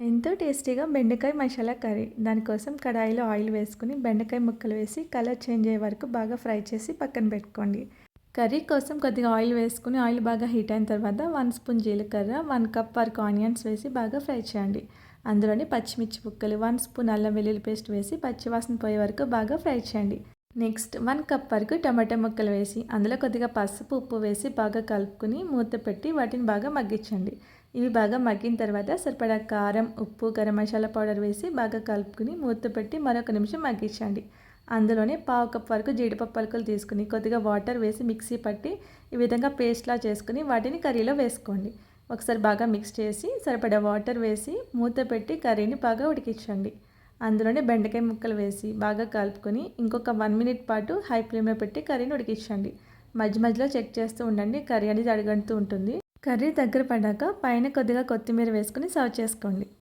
ఎంతో టేస్టీగా బెండకాయ మసాలా కర్రీ. దానికోసం కడాయిలో ఆయిల్ వేసుకుని బెండకాయ ముక్కలు వేసి కలర్ చేంజ్ అయ్యే వరకు బాగా ఫ్రై చేసి పక్కన పెట్టుకోండి. కర్రీ కోసం కొద్దిగా ఆయిల్ వేసుకుని ఆయిల్ బాగా హీట్ అయిన తర్వాత వన్ స్పూన్ జీలకర్ర వన్ కప్ వరకు ఆనియన్స్ వేసి బాగా ఫ్రై చేయండి. అందులోని పచ్చిమిర్చి ముక్కలు వన్ స్పూన్ అల్లం వెల్లుల్లి పేస్ట్ వేసి పచ్చివాసన పోయే వరకు బాగా ఫ్రై చేయండి. నెక్స్ట్ వన్ కప్ వరకు టమాటా ముక్కలు వేసి అందులో కొద్దిగా పసుపు ఉప్పు వేసి బాగా కలుపుకుని మూత పెట్టి వాటిని బాగా మగ్గించండి. ఇవి బాగా మగ్గిన తర్వాత సరిపడా కారం ఉప్పు గరం మసాలా పౌడర్ వేసి బాగా కలుపుకుని మూత పెట్టి మరొక నిమిషం మగ్గించండి. అందులోనే పావు కప్ వరకు జీడిపప్పు పలుకులు తీసుకుని కొద్దిగా వాటర్ వేసి మిక్సీ పట్టి ఈ విధంగా పేస్ట్లా చేసుకుని వాటిని కర్రీలో వేసుకోండి. ఒకసారి బాగా మిక్స్ చేసి సరిపడా వాటర్ వేసి మూత పెట్టి కర్రీని బాగా ఉడికించండి. అందులోనే బెండకాయ ముక్కలు వేసి బాగా కలుపుకొని ఇంకొక వన్ మినిట్ పాటు హై ఫ్లేమ్లో పెట్టి కర్రీని ఉడికించండి. మధ్య మధ్యలో చెక్ చేస్తూ ఉండండి కర్రీ అనేది అడగంటూ ఉంటుంది. కర్రీ దగ్గర పడ్డాక పైన కొద్దిగా కొత్తిమీర వేసుకుని సర్వ్ చేసుకోండి.